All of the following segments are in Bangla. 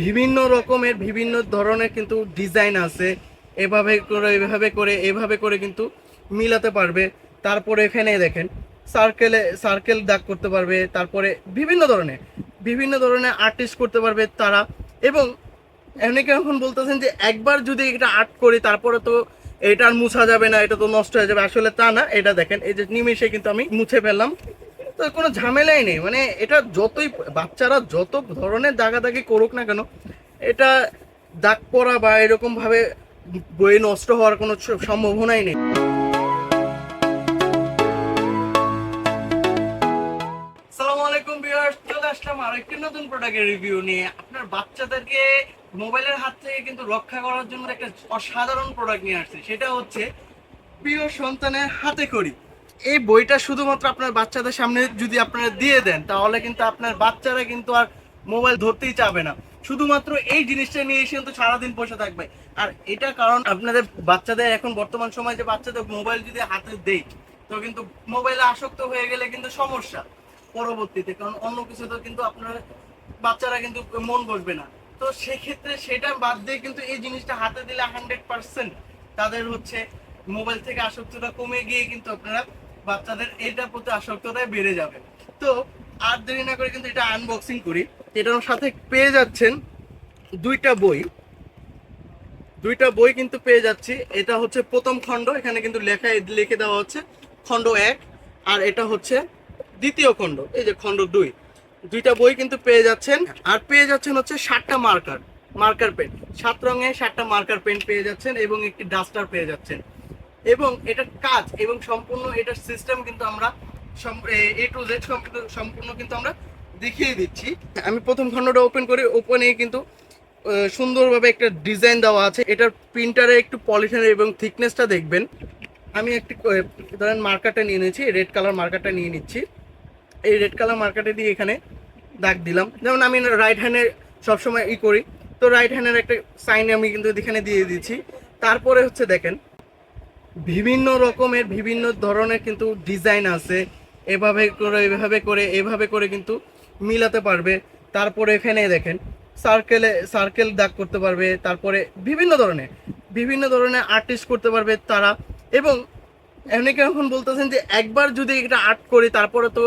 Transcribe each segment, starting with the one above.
বিভিন্ন রকমের, বিভিন্ন ধরনের কিন্তু ডিজাইন আছে। এভাবে করে এভাবে করে এভাবে করে কিন্তু মিলাতে পারবে। তারপরে এখানে দেখেন সার্কেলে সার্কেল দাগ করতে পারবে। তারপরে বিভিন্ন ধরনের বিভিন্ন ধরনের আর্টিস্ট করতে পারবে তারা। এবং অনেকে এখন বলতেছেন যে, একবার যদি এটা আর্ট করি, তারপরে তো এটা আর মুছা যাবে না, এটা তো নষ্ট হয়ে যাবে। আসলে তা না, এটা দেখেন, এই যে নিমেষে কিন্তু আমি মুছে ফেললাম। তো কোনো ঝামেলাই নেই। মানে এটা যতই বাচ্চারা যত ধরনের দাগাদাগি করুক না কেন, এটা দাগ পড়া বা এরকম ভাবে বই নষ্ট হওয়ার কোনো সম্ভাবনাই নেই। চলে আসলাম আরেকটি নতুন প্রোডাক্টের রিভিউ নিয়ে। আপনার বাচ্চাদেরকে মোবাইলের হাত থেকে কিন্তু রক্ষা করার জন্য একটা অসাধারণ প্রোডাক্ট নিয়ে আসছে। সেটা হচ্ছে প্রিয় সন্তানের হাতে করি এই বইটা শুধুমাত্র আপনার বাচ্চাদের সামনে যদি আপনারা দিয়ে দেন, তাহলে কিন্তু আপনার বাচ্চারা কিন্তু আর মোবাইল ধরতেই চাবে না। শুধুমাত্র এই জিনিসটা নিয়ে এসে কিন্তু সারাদিন বসে থাকবে। আর এটা কারণ আপনাদের বাচ্চাদের এখন বর্তমান সময় যে বাচ্চাদের মোবাইল যদি হাতে দেই, তো কিন্তু মোবাইলে আসক্ত হয়ে গেলে কিন্তু সমস্যা পরবর্তীতে। কারণ অন্য কিছু তো কিন্তু আপনার বাচ্চারা কিন্তু মন বসবে না। তো সেক্ষেত্রে সেটা বাদ দিয়ে কিন্তু এই জিনিসটা হাতে দিলে হান্ড্রেড পার্সেন্ট তাদের হচ্ছে মোবাইল থেকে আসক্তটা কমে গিয়ে কিন্তু আপনারা বাচ্চাদের এটার প্রতি আসক্তটা বেড়ে যাবে। তো আর দেরি না করে কিন্তু এটা আনবক্সিং করি। এটার সাথে পেয়ে যাচ্ছেন দুইটা বই। দুইটা বই কিন্তু পেয়ে যাচ্ছি। এটা হচ্ছে প্রথম খণ্ড, এখানে কিন্তু লেখা লিখে দেওয়া হচ্ছে খণ্ড এক। আর এটা হচ্ছে দ্বিতীয় খণ্ড, এই যে খণ্ড দুই। দুইটা বই কিন্তু পেয়ে যাচ্ছেন। আর পেয়ে যাচ্ছেন হচ্ছে সাতটা মার্কার মার্কার পেন সাত রঙে সাতটা মার্কার পেন পেয়ে যাচ্ছেন এবং একটি ডাস্টার পেয়ে যাচ্ছেন। এবং এটার কাজ এবং সম্পূর্ণ এটার সিস্টেম কিন্তু আমরা এ টু জেড সম্পূর্ণ কিন্তু আমরা দেখিয়ে দিচ্ছি। আমি প্রথম খণ্ডটা ওপেন করি ওপেনে কিন্তু সুন্দরভাবে একটা ডিজাইন দেওয়া আছে। এটার প্রিন্টারে একটু পলিথিন এবং থিকনেসটা দেখবেন। আমি একটি ধরেন মার্কারটা নিয়ে নিয়েছি রেড কালার মার্কারটা নিয়ে নিচ্ছি। এই রেড কালার মার্কারটা দিয়ে এখানে দাগ দিলাম। যেমন আমি রাইট হ্যান্ডে সবসময় ই করি। তো রাইট হ্যান্ডের একটা সাইন আমি কিন্তু এখানে দিয়ে দিচ্ছি। তারপরে হচ্ছে দেখেন বিভিন্ন রকমের, বিভিন্ন ধরনের কিন্তু ডিজাইন আছে। এভাবে করে এভাবে করে এভাবে করে কিন্তু মিলাতে পারবে। তারপরে এখানে দেখেন সার্কেলে সার্কেল দাগ করতে পারবে। তারপরে বিভিন্ন ধরনের বিভিন্ন ধরনের আর্টিস্ট করতে পারবে তারা। এবং অনেকে এখন বলতেছেন যে, একবার যদি এটা আর্ট করি, তারপরে তো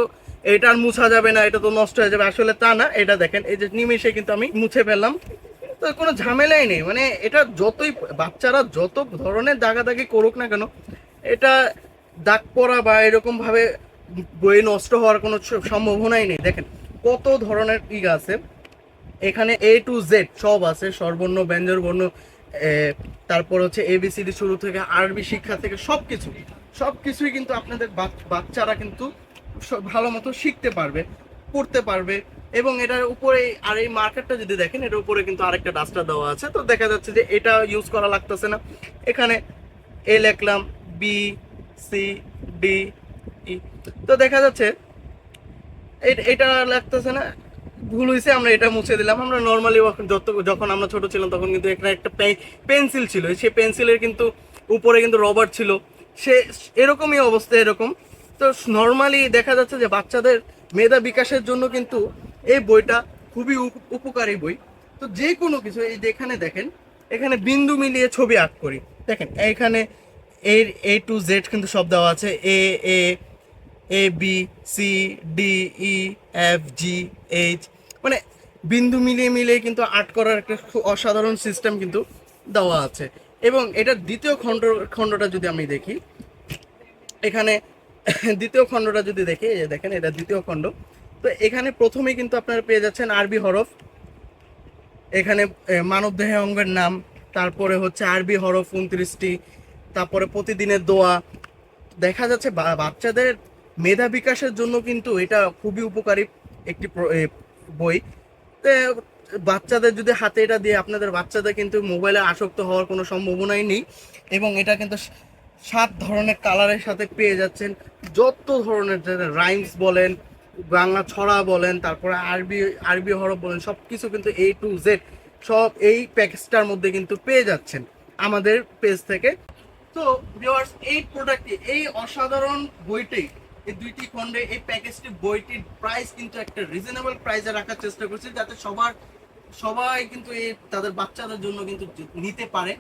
এটা আর মুছা যাবে না, এটা তো নষ্ট হয়ে যাবে। আসলে তা না, এটা দেখেন, এই যে নিমেষে কিন্তু আমি মুছে ফেললাম। তো কোনো ঝামেলাই নেই। মানে এটা যতই বাচ্চারা যত ধরনের দাগাদাগি করুক না কেন এটা দাগ পড়া বা এরকম ভাবে বই নষ্ট হওয়ার কোনো সম্ভাবনাই নেই। দেখেন কত ধরনের ই আছে। এখানে এ টু জেড সব আছে স্বরবর্ণ ব্যঞ্জন বর্ণ এ, তারপর হচ্ছে এবিসিডি শুরু থেকে আরবি শিক্ষা থেকে সব কিছু সব কিছুই কিন্তু আপনাদের বাচ- বাচ্চারা কিন্তু ভালো মতো শিখতে পারবে পড়তে পারবে। এবং এটার উপরে আর এই মার্কেটটা যদি দেখেন এটার উপরে কিন্তু আরেকটা ডাস্টার দেওয়া আছে। তো দেখা যাচ্ছে যে এটা ইউজ করা লাগতেছে না। এখানে এ লিখলাম বি সি ডি ই তো দেখা যাচ্ছে এটা লাগতেছে না। ভুল হয়েছে আমরা এটা মুছে দিলাম। আমরা নর্মালি যত যখন আমরা ছোট ছিলাম, তখন কিন্তু এখানে একটা পেন্সিল ছিল। সেই পেন্সিলের কিন্তু উপরে কিন্তু রবার ছিল। সে এরকমই অবস্থা, এরকম। তো নর্মালি দেখা যাচ্ছে যে বাচ্চাদের মেধা বিকাশের জন্য কিন্তু এই বইটা খুবই উপ- উপকারী বই। তো যে কোনো কিছু, এই যেখানে দেখেন, এখানে বিন্দু মিলিয়ে ছবি আঁক করি। দেখেন, এইখানে এর এ টু জেড কিন্তু সব দেওয়া আছে। A A A B C D E F G H মানে বিন্দু মিলিয়ে মিলিয়ে কিন্তু আর্ট করার একটা খুব অসাধারণ সিস্টেম কিন্তু দেওয়া আছে। এবং এটার দ্বিতীয় খণ্ড, খণ্ডটা যদি আমি দেখি, এখানে দ্বিতীয় খণ্ডটা যদি দেখি দেখেন, এটা দ্বিতীয় খণ্ড। তো এখানে প্রথমেই কিন্তু আপনারা পেয়ে যাচ্ছেন আরবি হরফ। এখানে মানব দেহে অঙ্গের নাম, তারপরে হচ্ছে আরবি হরফ উনত্রিশটি, তারপরে প্রতিদিনের দোয়া। দেখা যাচ্ছে বাচ্চাদের মেধা বিকাশের জন্য কিন্তু এটা খুবই উপকারী একটি বই। বাচ্চাদের যদি হাতে এটা দিয়ে আপনাদের বাচ্চাদের কিন্তু মোবাইলে আসক্ত হওয়ার কোনো সম্ভাবনাই নেই এবং এটা কিন্তু সাত ধরনের কালারের সাথে পেয়ে যাচ্ছেন। যত ধরনের রাইমস বলেন বাংলা ছড়া বলেন, তারপরে আরবি আরবি হরফ বলেন সব কিছু কিন্তু এ টু জেড সব এই প্যাকেজটার মধ্যে কিন্তু পেয়ে যাচ্ছেন আমাদের পেজ থেকে। তো ভিউয়ার্স এই প্রোডাক্টটি এই অসাধারণ বইটি, এই দুইটি খণ্ডে এই প্যাকেজটি বইটির প্রাইস কিন্তু একটা রিজনেবল প্রাইসে রাখার চেষ্টা করছি, যাতে সবার, সবাই কিন্তু এই, তাদের বাচ্চাদের জন্য কিন্তু নিতে পারে।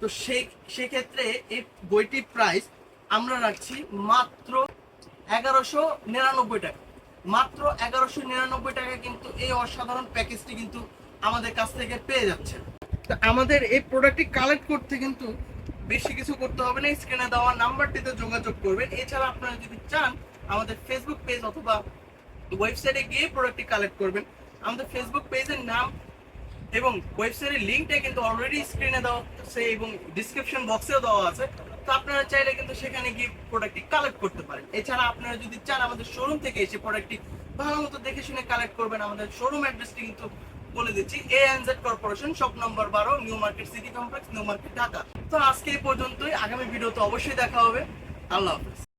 তো সেই সেক্ষেত্রে এই বইটির প্রাইস আমরা রাখছি মাত্র এগারোশো নিরানব্বই টাকা। মাত্র এগারোশো নিরানব্বই টাকা কিন্তু এই অসাধারণ প্যাকেজটি কিন্তু আমাদের কাছ থেকে পেয়ে যাচ্ছে তা আমাদের এই প্রোডাক্টটি কালেক্ট করতে কিন্তু বেশি কিছু করতে হবে না স্ক্রিনে দেওয়া নাম্বারটিতে যোগাযোগ করবেন। এছাড়া আপনারা যদি চান, আমাদের ফেসবুক পেজ অথবা ওয়েবসাইটে গিয়ে প্রোডাক্টটি কালেক্ট করবেন। আমাদের ফেসবুক পেজের নাম এবং ওয়েবসাইটের লিঙ্কটা কিন্তু অলরেডি স্ক্রিনে দেওয়া আছে এবং ডিসক্রিপশন বক্সেও দেওয়া আছে। তো আপনারা চাইলে কিন্তু সেখানে গিয়ে প্রোডাক্টটি কালেক্ট করতে পারেন। এছাড়া আপনারা যদি চান আমাদের শোরুম থেকে এসে প্রোডাক্টটি ভালো মতো দেখে শুনে কালেক্ট করবেন, আমাদের শোরুম অ্যাড্রেসটি কিন্তু বলে দিচ্ছি A NZ corporation shop number বারো new market city complex new market Dhaka তো আজকে এই পর্যন্তই, আগামী ভিডিওতে অবশ্যই দেখা হবে। আল্লাহ হাফেজ।